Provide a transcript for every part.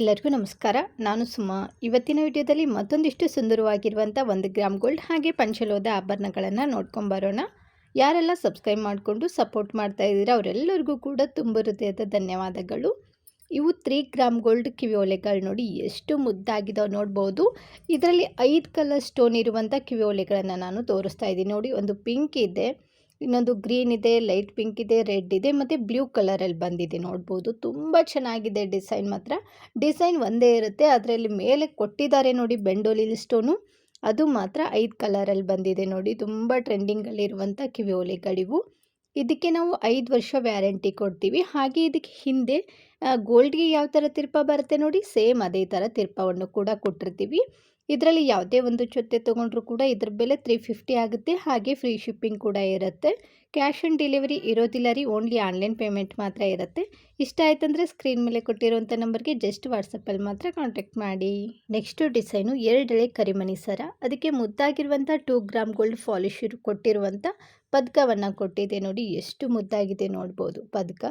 ಎಲ್ಲರಿಗೂ ನಮಸ್ಕಾರ. ನಾನು ಸುಮಾ. ಇವತ್ತಿನ ವಿಡಿಯೋದಲ್ಲಿ ಮತ್ತೊಂದಿಷ್ಟು ಸುಂದರವಾಗಿರುವಂಥ ಒಂದು ಗ್ರಾಮ್ ಗೋಲ್ಡ್ ಹಾಗೆ ಪಂಚಲೋದ ಆಭರಣಗಳನ್ನು ನೋಡ್ಕೊಂಬರೋಣ ಯಾರೆಲ್ಲ ಸಬ್ಸ್ಕ್ರೈಬ್ ಮಾಡಿಕೊಂಡು ಸಪೋರ್ಟ್ ಮಾಡ್ತಾ ಇದ್ದೀರಾ ಅವರೆಲ್ಲರಿಗೂ ಕೂಡ ತುಂಬ ಹೃದಯದ ಧನ್ಯವಾದಗಳು. ಇವು ತ್ರೀ ಗ್ರಾಮ್ ಗೋಲ್ಡ್ ಕಿವಿ ಓಲೆಗಳು ನೋಡಿ ಎಷ್ಟು ಮುದ್ದಾಗಿದಾವೆ ನೋಡ್ಬೋದು. ಇದರಲ್ಲಿ ಐದು ಕಲರ್ ಸ್ಟೋನ್ ಇರುವಂಥ ಕಿವಿ ಓಲೆಗಳನ್ನು ನಾನು ತೋರಿಸ್ತಾ ಇದ್ದೀನಿ. ನೋಡಿ, ಒಂದು ಪಿಂಕ್ ಇದೆ. ಇನ್ನೊಂದು ಗ್ರೀನ್ ಇದೆ, ಲೈಟ್ ಪಿಂಕ್ ಇದೆ, ರೆಡ್ ಇದೆ, ಮತ್ತು ಬ್ಲೂ ಕಲರಲ್ಲಿ ಬಂದಿದೆ ನೋಡ್ಬೋದು. ತುಂಬ ಚೆನ್ನಾಗಿದೆ ಡಿಸೈನ್ ಮಾತ್ರ. ಡಿಸೈನ್ ಒಂದೇ ಇರುತ್ತೆ, ಅದರಲ್ಲಿ ಮೇಲೆ ಕೊಟ್ಟಿದ್ದಾರೆ ನೋಡಿ ಬೆಂಡೋಲಿ ಸ್ಟೋನು. ಅದು ಮಾತ್ರ ಐದು ಕಲರಲ್ಲಿ ಬಂದಿದೆ ನೋಡಿ, ತುಂಬ ಟ್ರೆಂಡಿಂಗಲ್ಲಿರುವಂಥ ಕಿವಿ ಓಲೆಗಳಿವು ಇದಕ್ಕೆ ನಾವು ಐದು ವರ್ಷ ವ್ಯಾರಂಟಿ ಕೊಡ್ತೀವಿ. ಹಾಗೆ ಇದಕ್ಕೆ ಹಿಂದೆ ಗೋಲ್ಡ್ಗೆ ಯಾವ ಥರ ತಿರ್ಪ ಬರುತ್ತೆ ನೋಡಿ, ಸೇಮ್ ಅದೇ ಥರ ತಿರ್ಪವನ್ನು ಕೂಡ ಕೊಟ್ಟಿರ್ತೀವಿ. ಇದರಲ್ಲಿ ಯಾವುದೇ ಒಂದು ಜೊತೆ ತೊಗೊಂಡ್ರೂ ಕೂಡ ಇದ್ರ ಬೆಲೆ ತ್ರೀ ಫಿಫ್ಟಿ ಆಗುತ್ತೆ. ಹಾಗೆ ಫ್ರೀ ಶಿಪ್ಪಿಂಗ್ ಕೂಡ ಇರುತ್ತೆ. ಕ್ಯಾಶ್ ಆನ್ ಡೆಲಿವರಿ ಇರೋದಿಲ್ಲ ರೀ ಓನ್ಲಿ ಆನ್ಲೈನ್ ಪೇಮೆಂಟ್ ಮಾತ್ರ ಇರುತ್ತೆ. ಇಷ್ಟ ಆಯ್ತಂದರೆ ಸ್ಕ್ರೀನ್ ಮೇಲೆ ಕೊಟ್ಟಿರುವಂಥ ನಂಬರ್ಗೆ ಜಸ್ಟ್ ವಾಟ್ಸಪ್ಪಲ್ಲಿ ಮಾತ್ರ ಕಾಂಟ್ಯಾಕ್ಟ್ ಮಾಡಿ. ನೆಕ್ಸ್ಟು ಡಿಸೈನು ಎರಡೆಳೆ ಕರಿಮಣಿ ಸರ. ಅದಕ್ಕೆ ಮುದ್ದಾಗಿರುವಂಥ ಟೂ ಗ್ರಾಮ್ ಗೋಲ್ಡ್ ಫಾಲಿಶ್ ಕೊಟ್ಟಿರುವಂಥ ಪದಕವನ್ನು ಕೊಟ್ಟಿದೆ ನೋಡಿ, ಎಷ್ಟು ಮುದ್ದಾಗಿದೆ ನೋಡ್ಬೋದು ಪದಕ.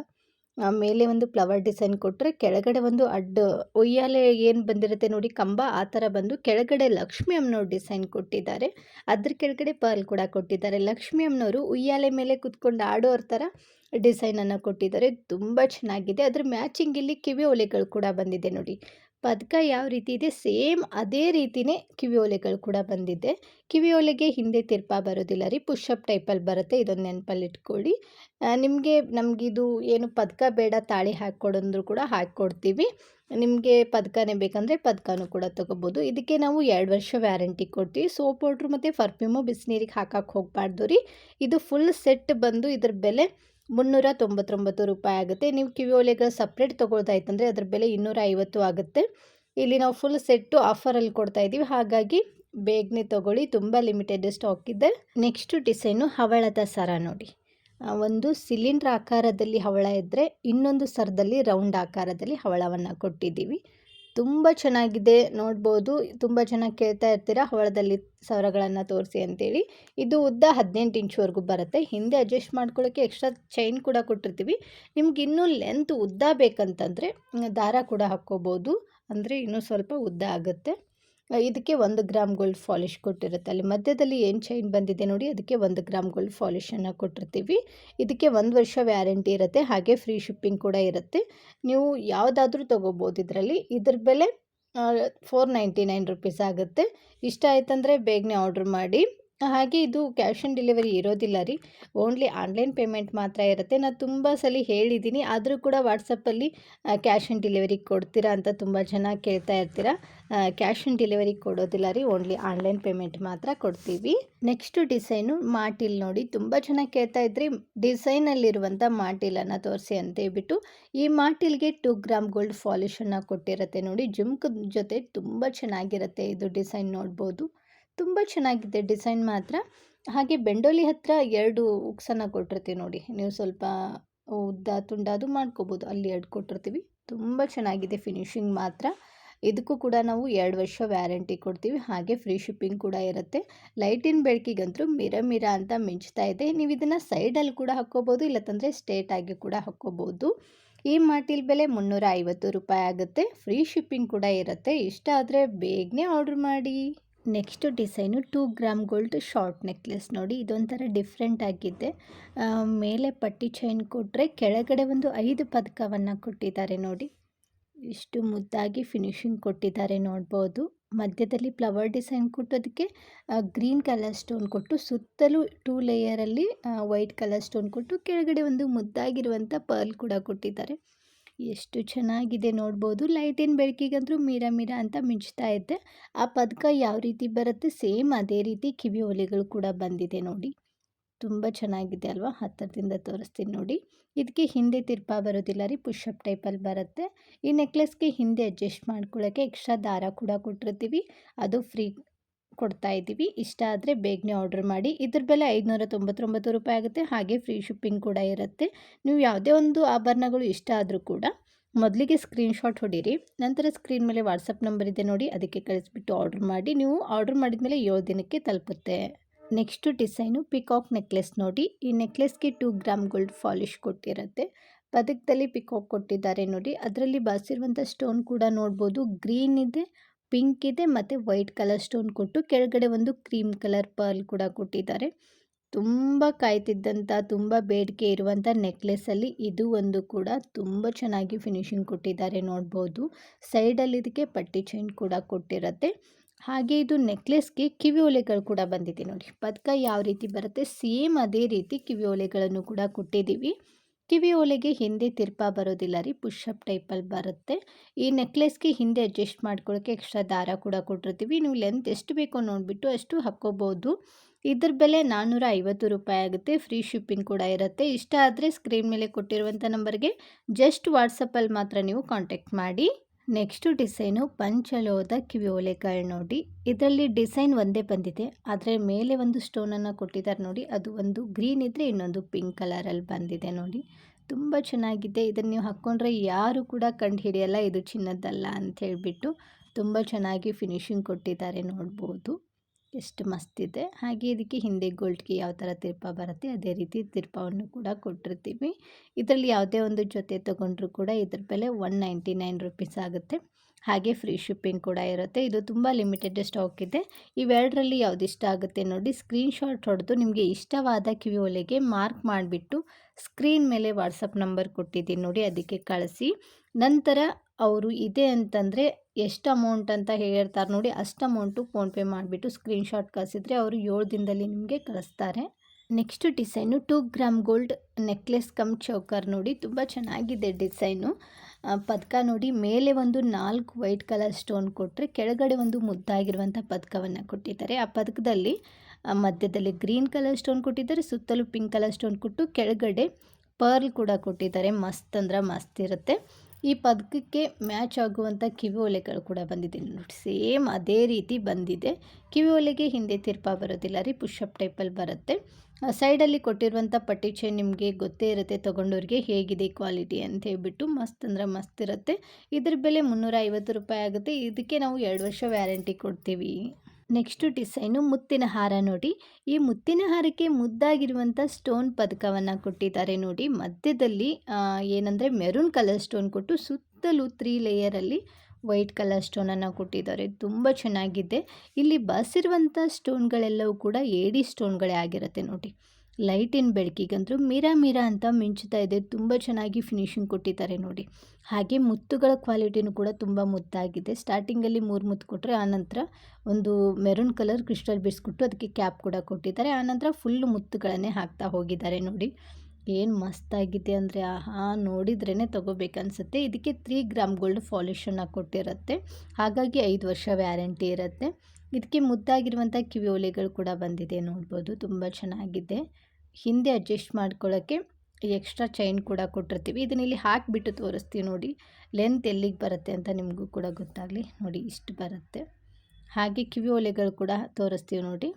ಮೇಲೆ ಒಂದು ಫ್ಲವರ್ ಡಿಸೈನ್ ಕೊಟ್ಟರೆ ಕೆಳಗಡೆ ಒಂದು ಅಡ್ಡ ಉಯ್ಯಾಲೆ ಏನು ಬಂದಿರುತ್ತೆ ನೋಡಿ ಕಂಬ ಆ ಥರ ಬಂದು ಕೆಳಗಡೆ ಲಕ್ಷ್ಮಿ ಅಮ್ಮನವ್ರು ಡಿಸೈನ್ ಕೊಟ್ಟಿದ್ದಾರೆ. ಅದ್ರ ಕೆಳಗಡೆ ಪರ್ಲ್ ಕೂಡ ಕೊಟ್ಟಿದ್ದಾರೆ. ಲಕ್ಷ್ಮಿ ಅಮ್ಮನವರು ಉಯ್ಯಾಲೆ ಮೇಲೆ ಕುತ್ಕೊಂಡು ಆಡೋರ ಥರ ಡಿಸೈನನ್ನು ಕೊಟ್ಟಿದ್ದಾರೆ. ತುಂಬ ಚೆನ್ನಾಗಿದೆ. ಅದ್ರ ಮ್ಯಾಚಿಂಗ್ ಇಲ್ಲಿ ಕಿವಿ ಒಲೆಗಳು ಕೂಡ ಬಂದಿದೆ ನೋಡಿ. ಪದಕ ಯಾವ ರೀತಿ ಇದೆ? ಸೇಮ್ ಅದೇ ರೀತಿಯೇ ಕಿವಿ ಓಲೆಗಳು ಕೂಡ ಬಂದಿದೆ. ಕಿವಿ ಓಲೆಗೆ ಹಿಂದೆ ತಿರ್ಪ ಬರೋದಿಲ್ಲ ರೀ. ಪುಷಪ್ ಟೈಪಲ್ಲಿ ಬರುತ್ತೆ. ಇದೊಂದು ನೆನಪಲ್ಲಿ ಇಟ್ಕೊಳ್ಳಿ. ನಿಮಗೆ ನಮಗಿದು ಏನು ಪದಕ ಬೇಡ ತಾಳಿ ಹಾಕ್ಕೊಡಂದ್ರು ಕೂಡ ಹಾಕ್ಕೊಡ್ತೀವಿ. ನಿಮಗೆ ಪದಕನೇ ಬೇಕಂದರೆ ಪದಕನೂ ಕೂಡ ತೊಗೋಬೋದು. ಇದಕ್ಕೆ ನಾವು ಎರಡು ವರ್ಷ ವ್ಯಾರಂಟಿ ಕೊಡ್ತೀವಿ. ಸೋಪ್ ಪೌಡ್ರು ಮತ್ತು ಪರ್ಫ್ಯೂಮು ಬಿಸಿನೀರಿಗೆ ಹಾಕಕ್ಕೆ ಹೋಗಬಾರ್ದು ರೀ. ಇದು ಫುಲ್ ಸೆಟ್ ಬಂದು ಇದ್ರ ಬೆಲೆ ಮುನ್ನೂರ ತೊಂಬತ್ತೊಂಬತ್ತು ರೂಪಾಯಿ ಆಗುತ್ತೆ. ನೀವು ಕಿವಿ ಒಲೆಗೆ ಸಪ್ರೇಟ್ ತೊಗೊಳ್ತಾಯ್ತಂದರೆ ಅದ್ರ ಬೆಲೆ ಇನ್ನೂರ ಐವತ್ತು ಆಗುತ್ತೆ. ಇಲ್ಲಿ ನಾವು ಫುಲ್ ಸೆಟ್ಟು ಆಫರಲ್ಲಿ ಕೊಡ್ತಾ ಇದ್ದೀವಿ. ಹಾಗಾಗಿ ಬೇಗನೆ ತೊಗೊಳ್ಳಿ. ತುಂಬ ಲಿಮಿಟೆಡ್ ಸ್ಟಾಕ್ ಇದೆ. ನೆಕ್ಸ್ಟು ಡಿಸೈನು ಹವಳದ ಸರ ನೋಡಿ. ಒಂದು ಸಿಲಿಂಡ್ರ್ ಆಕಾರದಲ್ಲಿ ಹವಳ ಇದ್ದರೆ ಇನ್ನೊಂದು ಸರದಲ್ಲಿ ರೌಂಡ್ ಆಕಾರದಲ್ಲಿ ಹವಳವನ್ನು ಕೊಟ್ಟಿದ್ದೀವಿ. ತುಂಬ ಚೆನ್ನಾಗಿದೆ ನೋಡ್ಬೋದು. ತುಂಬ ಚೆನ್ನಾಗಿ ಕೇಳ್ತಾ ಇರ್ತೀರಾ? ಹೊಳದಲ್ಲಿ ಸವರಗಳನ್ನು ತೋರಿಸಿ ಅಂತೇಳಿ. ಇದು ಉದ್ದ ಹದಿನೆಂಟು ಇಂಚ್ವರೆಗೂ ಬರುತ್ತೆ. ಹಿಂದೆ ಅಡ್ಜಸ್ಟ್ ಮಾಡ್ಕೊಳ್ಳೋಕ್ಕೆ ಎಕ್ಸ್ಟ್ರಾ ಚೈನ್ ಕೂಡ ಕೊಟ್ಟಿರ್ತೀವಿ. ನಿಮ್ಗೆ ಇನ್ನೂ ಲೆಂತ್ ಉದ್ದ ಬೇಕಂತಂದರೆ ದಾರ ಕೂಡ ಹಾಕ್ಕೋಬೋದು. ಅಂದರೆ ಇನ್ನೂ ಸ್ವಲ್ಪ ಉದ್ದ ಆಗುತ್ತೆ. ಇದಕ್ಕೆ ಒಂದು ಗ್ರಾಮ್ ಗೋಲ್ಡ್ ಫಾಲಿಶ್ ಕೊಟ್ಟಿರುತ್ತೆ. ಅಲ್ಲಿ ಮಧ್ಯದಲ್ಲಿ ಏನು ಚೈನ್ ಬಂದಿದೆ ನೋಡಿ, ಅದಕ್ಕೆ ಒಂದು ಗ್ರಾಮ್ ಗೋಲ್ಡ್ ಫಾಲಿಶನ್ನು ಕೊಟ್ಟಿರ್ತೀವಿ. ಇದಕ್ಕೆ ಒಂದು ವರ್ಷ ವ್ಯಾರಂಟಿ ಇರುತ್ತೆ, ಹಾಗೆ ಫ್ರೀ ಶಿಪ್ಪಿಂಗ್ ಕೂಡ ಇರುತ್ತೆ. ನೀವು ಯಾವುದಾದ್ರೂ ತೊಗೋಬೋದು ಇದರಲ್ಲಿ. ಇದ್ರ ಬೆಲೆ ಫೋರ್ ನೈಂಟಿ ನೈನ್ ರುಪೀಸ್ ಆಗುತ್ತೆ. ಇಷ್ಟ ಆಯ್ತಂದರೆ ಬೇಗನೆ ಆರ್ಡ್ರ್ ಮಾಡಿ. ಹಾಗೆ ಇದು ಕ್ಯಾಶ್ ಆನ್ ಡೆಲಿವರಿ ಇರೋದಿಲ್ಲ ರೀ. ಓನ್ಲಿ ಆನ್ಲೈನ್ ಪೇಮೆಂಟ್ ಮಾತ್ರ ಇರುತ್ತೆ. ನಾನು ತುಂಬ ಸಲ ಹೇಳಿದ್ದೀನಿ. ಆದರೂ ಕೂಡ ವಾಟ್ಸಪ್ಪಲ್ಲಿ ಕ್ಯಾಶ್ ಆನ್ ಡೆಲಿವರಿ ಕೊಡ್ತೀರಾ ಅಂತ ತುಂಬ ಜನ ಕೇಳ್ತಾ ಇರ್ತೀರಾ. ಕ್ಯಾಶ್ ಆನ್ ಡೆಲಿವರಿ ಕೊಡೋದಿಲ್ಲ ರೀ. ಓನ್ಲಿ ಆನ್ಲೈನ್ ಪೇಮೆಂಟ್ ಮಾತ್ರ ಕೊಡ್ತೀವಿ. ನೆಕ್ಸ್ಟು ಡಿಸೈನು ಮಾಟಿಲ್ ನೋಡಿ. ತುಂಬ ಜನ ಕೇಳ್ತಾ ಇದ್ರಿ ಡಿಸೈನಲ್ಲಿರುವಂಥ ಮಾಟಿಲನ್ನು ತೋರಿಸಿ ಅಂತ ಹೇಳ್ಬಿಟ್ಟು, ಈ ಮಾಟಿಲ್ಗೆ ಟು ಗ್ರಾಮ್ ಗೋಲ್ಡ್ ಫಾಲಿಶನ್ನು ಕೊಟ್ಟಿರುತ್ತೆ ನೋಡಿ. ಜುಮ್ಕ್ ಜೊತೆ ತುಂಬ ಚೆನ್ನಾಗಿರುತ್ತೆ ಇದು ಡಿಸೈನ್ ನೋಡ್ಬೋದು. ತುಂಬ ಚೆನ್ನಾಗಿದೆ ಡಿಸೈನ್ ಮಾತ್ರ. ಹಾಗೆ ಬೆಂಡೋಲಿ ಹತ್ತಿರ ಎರಡು ಉಕ್ಸನ್ನು ಕೊಟ್ಟಿರ್ತೀವಿ ನೋಡಿ. ನೀವು ಸ್ವಲ್ಪ ಉದ್ದ, ತುಂಡ ಅದು ಮಾಡ್ಕೋಬೋದು. ಅಲ್ಲಿ ಎರಡು ಕೊಟ್ಟಿರ್ತೀವಿ. ತುಂಬ ಚೆನ್ನಾಗಿದೆ ಫಿನಿಶಿಂಗ್ ಮಾತ್ರ. ಇದಕ್ಕೂ ಕೂಡ ನಾವು ಎರಡು ವರ್ಷ ವ್ಯಾರಂಟಿ ಕೊಡ್ತೀವಿ. ಹಾಗೆ ಫ್ರೀ ಶಿಪ್ಪಿಂಗ್ ಕೂಡ ಇರುತ್ತೆ. ಲೈಟಿನ ಬೆಳಕಿಗಂತೂ ಮಿರ ಮಿರ ಅಂತ ಮಿಂಚ್ತಾ ಇದೆ. ನೀವು ಇದನ್ನು ಸೈಡಲ್ಲಿ ಕೂಡ ಹಾಕ್ಕೋಬೋದು, ಇಲ್ಲತ್ತಂದರೆ ಸ್ಟೇಟಾಗಿ ಕೂಡ ಹಾಕ್ಕೋಬೋದು. ಈ ಮಾಟಿಲ್ ಬೆಲೆ ಮುನ್ನೂರ ಐವತ್ತು ರೂಪಾಯಿ ಆಗುತ್ತೆ. ಫ್ರೀ ಶಿಪ್ಪಿಂಗ್ ಕೂಡ ಇರುತ್ತೆ. ಇಷ್ಟ ಆದರೆ ಬೇಗನೆ ಆರ್ಡ್ರ್ ಮಾಡಿ. Next design two gram gold short necklace ನೋಡಿ, ಇದೊಂಥರ ಡಿಫ್ರೆಂಟ್ ಆಗಿದೆ. ಮೇಲೆ ಪಟ್ಟಿ ಚೈನ್ ಕೊಟ್ಟರೆ ಕೆಳಗಡೆ ಒಂದು ಐದು ಪದಕವನ್ನು ಕೊಟ್ಟಿದ್ದಾರೆ ನೋಡಿ. ಇಷ್ಟು ಮುದ್ದಾಗಿ ಫಿನಿಶಿಂಗ್ ಕೊಟ್ಟಿದ್ದಾರೆ ನೋಡ್ಬೋದು. ಮಧ್ಯದಲ್ಲಿ ಫ್ಲವರ್ ಡಿಸೈನ್ ಕೊಟ್ಟೋದಕ್ಕೆ ಗ್ರೀನ್ ಕಲರ್ ಸ್ಟೋನ್ ಕೊಟ್ಟು ಸುತ್ತಲೂ ಟೂ ಲೇಯರಲ್ಲಿ ವೈಟ್ ಕಲರ್ ಸ್ಟೋನ್ ಕೊಟ್ಟು ಕೆಳಗಡೆ ಒಂದು ಮುದ್ದಾಗಿರುವಂಥ ಪರ್ಲ್ ಕೂಡ ಕೊಟ್ಟಿದ್ದಾರೆ. ಎಷ್ಟು ಚೆನ್ನಾಗಿದೆ ನೋಡ್ಬೋದು. ಲೈಟಿನ ಬೆಳಕಿಗಂತೂ ಮೀರ ಮೀರ ಅಂತ ಮಿಂಚ್ತಾ ಇದ್ದೆ. ಆ ಪದಕ ಯಾವ ರೀತಿ ಬರುತ್ತೆ? ಸೇಮ್ ಅದೇ ರೀತಿ ಕಿವಿ ಒಲೆಗಳು ಕೂಡ ಬಂದಿದೆ ನೋಡಿ. ತುಂಬ ಚೆನ್ನಾಗಿದೆ ಅಲ್ವಾ? ಹತ್ತಿರದಿಂದ ತೋರಿಸ್ತೀನಿ ನೋಡಿ. ಇದಕ್ಕೆ ಹಿಂದೆ ತಿರ್ಪ ಬರೋದಿಲ್ಲ ರೀ ಪುಷಪ್ ಟೈಪಲ್ಲಿ ಬರುತ್ತೆ. ಈ ನೆಕ್ಲೆಸ್ಗೆ ಹಿಂದೆ ಅಡ್ಜಸ್ಟ್ ಮಾಡ್ಕೊಳ್ಳೋಕ್ಕೆ ಎಕ್ಸ್ಟ್ರಾ ದಾರ ಕೂಡ ಕೊಟ್ಟಿರ್ತೀವಿ. ಅದು ಫ್ರೀ ಕೊಡ್ತಾ ಇದ್ದೀವಿ. ಇಷ್ಟ ಆದರೆ ಬೇಗನೆ ಆರ್ಡರ್ ಮಾಡಿ. ಇದ್ರ ಬೆಲೆ ಐದುನೂರ ತೊಂಬತ್ತೊಂಬತ್ತು ರೂಪಾಯಿ ಆಗುತ್ತೆ. ಹಾಗೆ ಫ್ರೀ ಶಿಪ್ಪಿಂಗ್ ಕೂಡ ಇರುತ್ತೆ. ನೀವು ಯಾವುದೇ ಒಂದು ಆಭರಣಗಳು ಇಷ್ಟ ಆದರೂ ಕೂಡ ಮೊದಲಿಗೆ ಸ್ಕ್ರೀನ್ಶಾಟ್ ಹೊಡೀರಿ. ನಂತರ ಸ್ಕ್ರೀನ್ ಮೇಲೆ ವಾಟ್ಸಪ್ ನಂಬರ್ ಇದೆ ನೋಡಿ, ಅದಕ್ಕೆ ಕಳಿಸ್ಬಿಟ್ಟು ಆರ್ಡ್ರ್ ಮಾಡಿ. ನೀವು ಆರ್ಡ್ರ್ ಮಾಡಿದ ಮೇಲೆ ಏಳು ದಿನಕ್ಕೆ ತಲುಪುತ್ತೆ. ನೆಕ್ಸ್ಟು ಡಿಸೈನು ಪಿಕಾಕ್ ನೆಕ್ಲೆಸ್ ನೋಡಿ. ಈ ನೆಕ್ಲೆಸ್ಗೆ ಟೂ ಗ್ರಾಮ್ ಗೋಲ್ಡ್ ಫಾಲಿಶ್ ಕೊಟ್ಟಿರುತ್ತೆ. ಪದಕದಲ್ಲಿ ಪಿಕಾಕ್ ಕೊಟ್ಟಿದ್ದಾರೆ ನೋಡಿ. ಅದರಲ್ಲಿ ಬಾಸಿರುವಂಥ ಸ್ಟೋನ್ ಕೂಡ ನೋಡ್ಬೋದು. ಗ್ರೀನ್ ಇದೆ. ಪಿಂಕ್ ಇದೆ ಮತ್ತು ವೈಟ್ ಕಲರ್ ಸ್ಟೋನ್ ಕೊಟ್ಟು ಕೆಳಗಡೆ ಒಂದು ಕ್ರೀಮ್ ಕಲರ್ ಪರ್ಲ್ ಕೂಡ ಕೊಟ್ಟಿದ್ದಾರೆ. ತುಂಬ ಕಾಯ್ತಿದ್ದಂಥ ತುಂಬ ಬೇಡಿಕೆ ಇರುವಂಥ ನೆಕ್ಲೆಸಲ್ಲಿ ಇದು ಒಂದು ಕೂಡ ತುಂಬ ಚೆನ್ನಾಗಿ ಫಿನಿಶಿಂಗ್ ಕೊಟ್ಟಿದ್ದಾರೆ ನೋಡ್ಬೋದು. ಸೈಡಲ್ಲಿ ಇದಕ್ಕೆ ಪಟ್ಟಿ ಚೈನ್ ಕೂಡ ಕೊಟ್ಟಿರುತ್ತೆ. ಹಾಗೆ ಇದು ನೆಕ್ಲೆಸ್ಗೆ ಕಿವಿ ಓಲೆಗಳು ಕೂಡ ಬಂದಿದೆ ನೋಡಿ. ಪದಕ ಯಾವ ರೀತಿ ಬರುತ್ತೆ? ಸೇಮ್ ಅದೇ ರೀತಿ ಕಿವಿ ಓಲೆಗಳನ್ನು ಕೂಡ ಕೊಟ್ಟಿದ್ದೀವಿ. ಕಿವಿ ಓಲೆಗೆ ಹಿಂದೆ ತಿರ್ಪ ಬರೋದಿಲ್ಲ ರೀ ಪುಷಪ್ ಟೈಪಲ್ಲಿ ಬರುತ್ತೆ. ಈ ನೆಕ್ಲೆಸ್ಗೆ ಹಿಂದೆ ಅಡ್ಜಸ್ಟ್ ಮಾಡ್ಕೊಳ್ಳೋಕ್ಕೆ ಎಕ್ಸ್ಟ್ರಾ ದಾರ ಕೂಡ ಕೊಟ್ಟಿರ್ತೀವಿ. ನೀವು ಲೆಂತ್ ಎಷ್ಟು ಬೇಕೋ ನೋಡಿಬಿಟ್ಟು ಅಷ್ಟು ಹಾಕ್ಕೋಬೋದು. ಇದ್ರ ಬೆಲೆ ನಾನ್ನೂರ ಐವತ್ತು ರೂಪಾಯಿ ಆಗುತ್ತೆ. ಫ್ರೀ ಶಿಪ್ಪಿಂಗ್ ಕೂಡ ಇರುತ್ತೆ. ಇಷ್ಟ ಆದರೆ ಸ್ಕ್ರೀನ್ ಮೇಲೆ ಕೊಟ್ಟಿರುವಂಥ ನಂಬರ್ಗೆ ಜಸ್ಟ್ ವಾಟ್ಸಪ್ಪಲ್ಲಿ ಮಾತ್ರ ನೀವು ಕಾಂಟ್ಯಾಕ್ಟ್ ಮಾಡಿ. ನೆಕ್ಸ್ಟು ಡಿಸೈನು ಪಂಚಲೋದ ಕಿವಿ ಓಲೆಗಳು ನೋಡಿ. ಇದರಲ್ಲಿ ಡಿಸೈನ್ ಒಂದೇ ಬಂದಿದೆ. ಆದರೆ ಮೇಲೆ ಒಂದು ಸ್ಟೋನನ್ನು ಕೊಟ್ಟಿದ್ದಾರೆ ನೋಡಿ. ಅದು ಒಂದು ಗ್ರೀನ್ ಇದ್ದರೆ ಇನ್ನೊಂದು ಪಿಂಕ್ ಕಲರಲ್ಲಿ ಬಂದಿದೆ ನೋಡಿ. ತುಂಬ ಚೆನ್ನಾಗಿದೆ. ಇದನ್ನು ನೀವು ಹಾಕ್ಕೊಂಡ್ರೆ ಯಾರು ಕೂಡ ಕಂಡು ಹಿಡಿಯಲ್ಲ. ಇದು ಚಿನ್ನದ್ದಲ್ಲ ಅಂತ ಹೇಳಿಬಿಟ್ಟು ತುಂಬ ಚೆನ್ನಾಗಿ ಫಿನಿಶಿಂಗ್ ಕೊಟ್ಟಿದ್ದಾರೆ ನೋಡ್ಬೋದು. ಎಷ್ಟು ಮಸ್ತಿದೆ ಹಾಗೆ ಇದಕ್ಕೆ ಹಿಂದೆ ಗೋಲ್ಡ್ಗೆ ಯಾವ ಥರ ತಿರ್ಪ ಬರುತ್ತೆ, ಅದೇ ರೀತಿ ತಿರ್ಪವನ್ನು ಕೂಡ ಕೊಟ್ಟಿರ್ತೀವಿ. ಇದರಲ್ಲಿ ಯಾವುದೇ ಒಂದು ಜೊತೆ ತೊಗೊಂಡ್ರೂ ಕೂಡ ಇದ್ರ ಬೆಲೆ ಒನ್ ನೈಂಟಿ ನೈನ್ ರುಪೀಸ್ ಆಗುತ್ತೆ. ಹಾಗೆ ಫ್ರೀ ಶಿಪ್ಪಿಂಗ್ ಕೂಡ ಇರುತ್ತೆ. ಇದು ತುಂಬ ಲಿಮಿಟೆಡ್ ಸ್ಟಾಕ್ ಇದೆ. ಇವೆರಡರಲ್ಲಿ ಯಾವ್ದು ಇಷ್ಟ ಆಗುತ್ತೆ ನೋಡಿ ಸ್ಕ್ರೀನ್ಶಾಟ್ ಹೊಡೆದು ನಿಮಗೆ ಇಷ್ಟವಾದ ಕಿವಿ ಒಲೆಗೆ ಮಾರ್ಕ್ ಮಾಡಿಬಿಟ್ಟು ಸ್ಕ್ರೀನ್ ಮೇಲೆ ವಾಟ್ಸಪ್ ನಂಬರ್ ಕೊಟ್ಟಿದ್ದೀನಿ ನೋಡಿ, ಅದಕ್ಕೆ ಕಳಿಸಿ. ನಂತರ ಅವರು ಇದೆ ಅಂತಂದರೆ ಎಷ್ಟು ಅಮೌಂಟ್ ಅಂತ ಹೇಳ್ತಾರೆ ನೋಡಿ, ಅಷ್ಟು ಅಮೌಂಟು ಫೋನ್ಪೇ ಮಾಡಿಬಿಟ್ಟು ಸ್ಕ್ರೀನ್ಶಾಟ್ ಕಳಿಸಿದ್ರೆ ಅವರು ಏಳು ದಿನದಲ್ಲಿ ನಿಮಗೆ ಕಳಿಸ್ತಾರೆ. Next design two gram gold necklace cum choker ನೋಡಿ, ತುಂಬ ಚೆನ್ನಾಗಿದೆ ಡಿಸೈನು ಪದಕ ನೋಡಿ, ಮೇಲೆ ಒಂದು ನಾಲ್ಕು ವೈಟ್ ಕಲರ್ ಸ್ಟೋನ್ ಕೊಟ್ಟರೆ ಕೆಳಗಡೆ ಒಂದು ಮುದ್ದಾಗಿರುವಂಥ ಪದಕವನ್ನು ಕೊಟ್ಟಿದ್ದಾರೆ. ಆ ಪದಕದಲ್ಲಿ ಮಧ್ಯದಲ್ಲಿ ಗ್ರೀನ್ ಕಲರ್ ಸ್ಟೋನ್ ಕೊಟ್ಟಿದ್ದಾರೆ, ಸುತ್ತಲೂ ಪಿಂಕ್ ಕಲರ್ ಸ್ಟೋನ್ ಕೊಟ್ಟು, ಕೆಳಗಡೆ ಪರ್ಲ್ ಕೂಡ ಕೊಟ್ಟಿದ್ದಾರೆ. ಮಸ್ತ್ ಅಂದ್ರೆ ಮಸ್ತ್ ಇರುತ್ತೆ. ಈ ಪದಕಕ್ಕೆ ಮ್ಯಾಚ್ ಆಗುವಂಥ ಕಿವಿ ಒಲೆಗಳು ಕೂಡ ಬಂದಿದೆ. ನೋಡಿ, ಸೇಮ್ ಅದೇ ರೀತಿ ಬಂದಿದೆ. ಕಿವಿ ಒಲೆಗೆ ಹಿಂದೆ ತಿರ್ಪ ಬರೋದಿಲ್ಲ ರೀ ಪುಷಪ್ ಟೈಪಲ್ಲಿ ಬರುತ್ತೆ. ಸೈಡಲ್ಲಿ ಕೊಟ್ಟಿರುವಂಥ ಪಟ್ಟಿ ಚೈನ್ ನಿಮಗೆ ಗೊತ್ತೇ ಇರುತ್ತೆ ತೊಗೊಂಡವ್ರಿಗೆ ಹೇಗಿದೆ ಕ್ವಾಲಿಟಿ ಅಂತ ಹೇಳ್ಬಿಟ್ಟು ಮಸ್ತ್ ಅಂದರೆ ಮಸ್ತ್ ಇರುತ್ತೆ. ಇದ್ರ ಬೆಲೆ ಮುನ್ನೂರ ಐವತ್ತು ರೂಪಾಯಿ ಆಗುತ್ತೆ. ಇದಕ್ಕೆ ನಾವು ಎರಡು ವರ್ಷ ವ್ಯಾರಂಟಿ ಕೊಡ್ತೀವಿ. ನೆಕ್ಸ್ಟು ಡಿಸೈನು ಮುತ್ತಿನ ಹಾರ ನೋಡಿ. ಈ ಮುತ್ತಿನ ಹಾರಕ್ಕೆ ಮುದ್ದಾಗಿರುವಂಥ ಸ್ಟೋನ್ ಪದಕವನ್ನು ಕೊಟ್ಟಿದ್ದಾರೆ ನೋಡಿ. ಮಧ್ಯದಲ್ಲಿ ಏನಂದರೆ ಮೆರೂನ್ ಕಲರ್ ಸ್ಟೋನ್ ಕೊಟ್ಟು ಸುತ್ತಲೂ ತ್ರೀ ಲೇಯರಲ್ಲಿ ವೈಟ್ ಕಲರ್ ಸ್ಟೋನನ್ನು ಕೊಟ್ಟಿದ್ದಾರೆ. ತುಂಬ ಚೆನ್ನಾಗಿದೆ. ಇಲ್ಲಿ ಬಸಿರುವಂಥ ಸ್ಟೋನ್ಗಳೆಲ್ಲವೂ ಕೂಡ ಏಡಿ ಸ್ಟೋನ್ಗಳೇ ಆಗಿರುತ್ತೆ ನೋಡಿ. ಲೈಟಿನ ಬೆಳಕಿಗಂತೂ ಮೀರಾ ಮೀರಾ ಅಂತ ಮಿಂಚುತ್ತಾ ಇದೆ. ತುಂಬ ಚೆನ್ನಾಗಿ ಫಿನಿಶಿಂಗ್ ಕೊಟ್ಟಿದ್ದಾರೆ ನೋಡಿ. ಹಾಗೆ ಮುತ್ತುಗಳ ಕ್ವಾಲಿಟಿನೂ ಕೂಡ ತುಂಬ ಮುದ್ದಾಗಿದೆ. ಸ್ಟಾರ್ಟಿಂಗಲ್ಲಿ ಮೂರು ಮುತ್ತು ಕೊಟ್ಟರೆ ಆನಂತರ ಒಂದು ಮೆರೂನ್ ಕಲರ್ ಕ್ರಿಸ್ಟಲ್ ಬಿಡಿಸ್ಕೊಟ್ಟು ಅದಕ್ಕೆ ಕ್ಯಾಪ್ ಕೂಡ ಕೊಟ್ಟಿದ್ದಾರೆ. ಆನಂತರ ಫುಲ್ ಮುತ್ತುಗಳನ್ನೇ ಹಾಕ್ತಾ ಹೋಗಿದ್ದಾರೆ ನೋಡಿ. ಏನು ಮಸ್ತಾಗಿದೆ ಅಂದರೆ ಆಹಾ ನೋಡಿದ್ರೇ ತೊಗೋಬೇಕನ್ಸುತ್ತೆ. ಇದಕ್ಕೆ ತ್ರೀ ಗ್ರಾಮ್ ಗೋಲ್ಡ್ ಫಾಲಿಶನ್ನು ಕೊಟ್ಟಿರುತ್ತೆ. ಹಾಗಾಗಿ ಐದು ವರ್ಷ ವ್ಯಾರಂಟಿ ಇರುತ್ತೆ. ಇದಕ್ಕೆ ಮುದ್ದಾಗಿರುವಂಥ ಕಿವಿ ಒಲೆಗಳು ಕೂಡ ಬಂದಿದೆ, ನೋಡ್ಬೋದು. ತುಂಬ ಚೆನ್ನಾಗಿದೆ. ಹಿಂದೆ ಅಡ್ಜಸ್ಟ್ ಮಾಡ್ಕೊಳ್ಳೋಕ್ಕೆ ಎಕ್ಸ್ಟ್ರಾ ಚೈನ್ ಕೂಡ ಕೊಟ್ಟಿರ್ತೀವಿ. ಇದನ್ನ ಇಲ್ಲಿ ಹಾಕಿಬಿಟ್ಟು ತೋರಿಸ್ತೀವಿ ನೋಡಿ. ಲೆಂತ್ ಎಲ್ಲಿಗೆ ಬರುತ್ತೆ ಅಂತ ನಿಮಗೂ ಕೂಡ ಗೊತ್ತಾಗಲಿ. ನೋಡಿ, ಇಷ್ಟು ಬರುತ್ತೆ. ಹಾಗೆ ಕಿವಿ ಒಲೆಗಳು ಕೂಡ ತೋರಿಸ್ತೀವಿ ನೋಡಿ.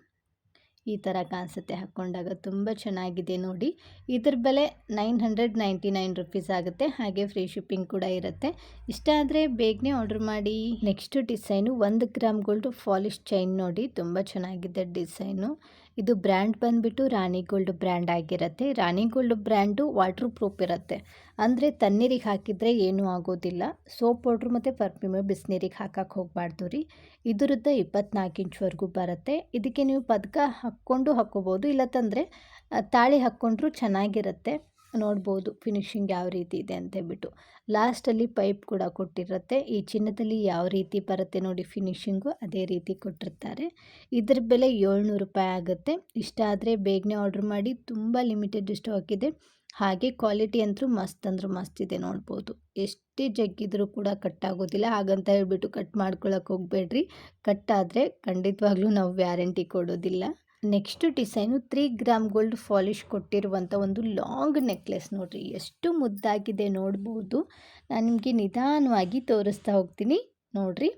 ಈ ಥರ ಕಾಣಿಸುತ್ತೆ ಹಾಕ್ಕೊಂಡಾಗ ತುಂಬ ಚೆನ್ನಾಗಿದೆ ನೋಡಿ. ಇದ್ರ ಬೆಲೆ nine hundred ninety nine rupees ಆಗುತ್ತೆ. ಹಾಗೆ ಫ್ರೀ ಶಿಪ್ಪಿಂಗ್ ಕೂಡ ಇರುತ್ತೆ. ಇಷ್ಟ ಆದರೆ ಬೇಗನೆ ಆರ್ಡ್ರ್ ಮಾಡಿ. ನೆಕ್ಸ್ಟ್ ಡಿಸೈನು ಒಂದು ಗ್ರಾಮ್ ಗೋಲ್ಡ್ ಫಾಲಿಶ್ ಚೈನ್ ನೋಡಿ. ತುಂಬ ಚೆನ್ನಾಗಿದೆ ಡಿಸೈನು. ಇದು ಬ್ರ್ಯಾಂಡ್ ಬಂದುಬಿಟ್ಟು ರಾಣಿ ಗೋಲ್ಡ್ ಬ್ರ್ಯಾಂಡ್ ಆಗಿರುತ್ತೆ. Rani gold brand waterproof ಇರುತ್ತೆ. ಅಂದರೆ ತಣ್ಣೀರಿಗೆ ಹಾಕಿದರೆ ಏನೂ ಆಗೋದಿಲ್ಲ. ಸೋಪ್ ಪೌಡ್ರ್ ಮತ್ತು ಪರ್ಫ್ಯೂಮ್ ಬಿಸಿನೀರಿಗೆ ಹಾಕಕ್ಕೆ ಹೋಗಬಾರ್ದು ರೀ. ಇದರದ್ದು ಇಪ್ಪತ್ನಾಲ್ಕು ಇಂಚ್ವರೆಗೂ ಬರುತ್ತೆ. ಇದಕ್ಕೆ ನೀವು ಪದಕ ಹಾಕ್ಕೊಂಡು ಹಾಕ್ಕೋಬೋದು. ಇಲ್ಲತ್ತಂದರೆ, ತಾಳಿ ಹಾಕ್ಕೊಂಡ್ರೂ ಚೆನ್ನಾಗಿರುತ್ತೆ. ನೋಡ್ಬೋದು ಫಿನಿಶಿಂಗ್ ಯಾವ ರೀತಿ ಇದೆ ಅಂತ ಹೇಳ್ಬಿಟ್ಟು. ಲಾಸ್ಟಲ್ಲಿ ಪೈಪ್ ಕೂಡ ಕೊಟ್ಟಿರುತ್ತೆ. ಈ ಚಿನ್ನದಲ್ಲಿ ಯಾವ ರೀತಿ ಬರುತ್ತೆ ನೋಡಿ ಫಿನಿಶಿಂಗು ಅದೇ ರೀತಿ ಕೊಟ್ಟಿರ್ತಾರೆ. ಇದ್ರ ಬೆಲೆ ಏಳ್ನೂರು ರೂಪಾಯಿ ಆಗುತ್ತೆ. ಇಷ್ಟ ಆದರೆ ಬೇಗನೆ ಆರ್ಡ್ರ್ ಮಾಡಿ. ತುಂಬ ಲಿಮಿಟೆಡ್ ಸ್ಟಾಕ್ ಇದೆ ಹಾಗೆ ಕ್ವಾಲಿಟಿ ಅಂತೂ ಮಸ್ತ್ ಅಂದರೂ ಮಸ್ತ್ ಇದೆ ನೋಡ್ಬೋದು. ಎಷ್ಟೇ ಜಗ್ಗಿದ್ರೂ ಕೂಡ ಕಟ್ಟಾಗೋದಿಲ್ಲ ಹಾಗಂತ ಹೇಳ್ಬಿಟ್ಟು ಕಟ್ ಮಾಡ್ಕೊಳಕ್ಕೆ ಹೋಗಬೇಡ್ರಿ. ಆದರೆ ಖಂಡಿತವಾಗ್ಲೂ ನಾವು ವ್ಯಾರಂಟಿ ಕೊಡೋದಿಲ್ಲ. Next design three gram gold polish ಕೊಟ್ಟಿರುವಂಥ ಒಂದು ಲಾಂಗ್ ನೆಕ್ಲೆಸ್ ನೋಡಿರಿ. ಎಷ್ಟು ಮುದ್ದಾಗಿದೆ ನೋಡ್ಬೋದು. ನಾನು ನಿಮಗೆ ನಿಧಾನವಾಗಿ ತೋರಿಸ್ತಾ ಹೋಗ್ತೀನಿ ನೋಡಿರಿ.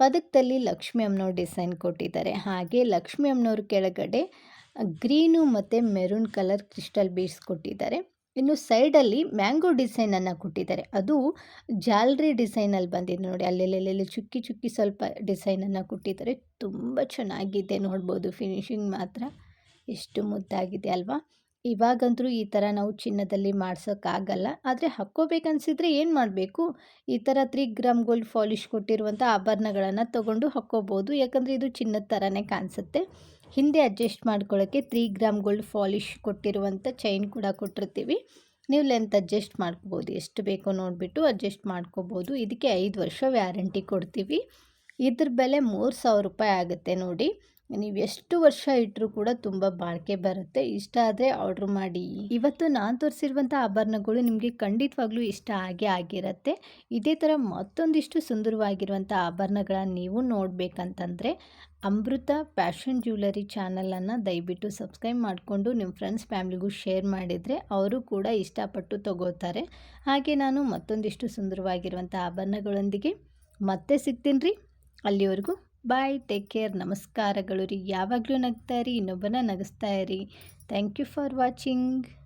ಪದಕದಲ್ಲಿ ಲಕ್ಷ್ಮಿ ಅಮ್ಮನವ್ರ ಡಿಸೈನ್ ಕೊಟ್ಟಿದ್ದಾರೆ. ಹಾಗೆ ಲಕ್ಷ್ಮೀ ಅಮ್ಮನವ್ರ ಕೆಳಗಡೆ ಗ್ರೀನು ಮತ್ತು ಮೆರೂನ್ ಕಲರ್ ಕ್ರಿಸ್ಟಲ್ ಬೀಡ್ಸ್ ಕೊಟ್ಟಿದ್ದಾರೆ. ಇನ್ನು ಸೈಡಲ್ಲಿ ಮ್ಯಾಂಗೋ ಡಿಸೈನನ್ನು ಕೊಟ್ಟಿದ್ದಾರೆ. ಅದು ಜಾಲ್ರಿ ಡಿಸೈನಲ್ಲಿ ಬಂದಿದೆ ನೋಡಿ. ಅಲ್ಲೆಲ್ಲೆಲ್ಲೆಲ್ಲಿ ಚುಕ್ಕಿ ಚುಕ್ಕಿ ಸ್ವಲ್ಪ ಡಿಸೈನನ್ನು ಕೊಟ್ಟಿದ್ದಾರೆ. ತುಂಬ ಚೆನ್ನಾಗಿದೆ ನೋಡ್ಬೋದು. ಫಿನಿಶಿಂಗ್ ಮಾತ್ರ ಎಷ್ಟು ಮುದ್ದಾಗಿದೆ ಅಲ್ವಾ? ಇವಾಗಂತೂ ಈ ಥರ ನಾವು ಚಿನ್ನದಲ್ಲಿ ಮಾಡ್ಸೋಕ್ಕಾಗಲ್ಲ ಆದರೆ ಹಾಕ್ಕೋಬೇಕನ್ಸಿದ್ರೆ ಏನು ಮಾಡಬೇಕು? ಈ ಥರ ತ್ರೀ ಗ್ರಾಮ್ ಗೋಲ್ಡ್ ಫಾಲಿಶ್ ಕೊಟ್ಟಿರುವಂಥ ಆಭರಣಗಳನ್ನು ತೊಗೊಂಡು ಹಾಕ್ಕೋಬೋದು. ಯಾಕಂದರೆ ಇದು ಚಿನ್ನದ ಥರನೇ ಕಾಣಿಸುತ್ತೆ. ಹಿಂದೆ ಅಡ್ಜಸ್ಟ್ ಮಾಡ್ಕೊಳ್ಳೋಕ್ಕೆ ತ್ರೀ ಗ್ರಾಮ್ ಗೋಲ್ಡ್ ಫಾಲಿಶ್ ಕೊಟ್ಟಿರುವಂಥ ಚೈನ್ ಕೂಡ ಕೊಟ್ಟಿರ್ತೀವಿ. ನೀವು ಲೆಂತ್ ಅಡ್ಜಸ್ಟ್ ಮಾಡ್ಕೋಬೋದು. ಎಷ್ಟು ಬೇಕೋ ನೋಡಿಬಿಟ್ಟು ಅಡ್ಜಸ್ಟ್ ಮಾಡ್ಕೋಬೋದು. ಇದಕ್ಕೆ ಐದು ವರ್ಷ ವ್ಯಾರಂಟಿ ಕೊಡ್ತೀವಿ. ಇದ್ರ ಬೆಲೆ ಮೂರು ಸಾವಿರ ರೂಪಾಯಿ ಆಗುತ್ತೆ ನೋಡಿ. ನೀವು ಎಷ್ಟು ವರ್ಷ ಇಟ್ಟರೂ ಕೂಡ ತುಂಬ ಬಾಳಿಕೆ ಬರುತ್ತೆ. ಇಷ್ಟ ಆದರೆ ಆರ್ಡ್ರ್ ಮಾಡಿ. ಇವತ್ತು ನಾನು ತೋರಿಸಿರುವಂಥ ಆಭರಣಗಳು ನಿಮಗೆ ಖಂಡಿತವಾಗ್ಲೂ ಇಷ್ಟ ಆಗೇ ಆಗಿರುತ್ತೆ. ಇದೇ ಥರ ಮತ್ತೊಂದಿಷ್ಟು ಸುಂದರವಾಗಿರುವಂಥ ಆಭರಣಗಳನ್ನು ನೀವು ನೋಡಬೇಕಂತಂದರೆ ಅಮೃತ ಫ್ಯಾಷನ್ ಜ್ಯುವೆಲರಿ ಚಾನಲನ್ನು ದಯವಿಟ್ಟು ಸಬ್ಸ್ಕ್ರೈಬ್ ಮಾಡಿಕೊಂಡು ನಿಮ್ಮ ಫ್ರೆಂಡ್ಸ್, ಫ್ಯಾಮಿಲಿಗೂ ಶೇರ್ ಮಾಡಿದರೆ ಅವರು ಕೂಡ ಇಷ್ಟಪಟ್ಟು ತಗೋತಾರೆ. ಹಾಗೆ ನಾನು ಮತ್ತೊಂದಿಷ್ಟು ಸುಂದರವಾಗಿರುವಂಥ ಆಭರಣಗಳೊಂದಿಗೆ ಮತ್ತೆ ಸಿಗ್ತೀನಿ ರೀ. ಅಲ್ಲಿವರೆಗೂ ಬಾಯ್, ಟೇಕ್ ಕೇರ್, ನಮಸ್ಕಾರಗಳು ರೀ. ಯಾವಾಗಲೂ ನಗ್ತಾ ರೀ ಇನ್ನೊಬ್ಬನ ನಗಿಸ್ತಾ ಇರಿ. Thank you for watching.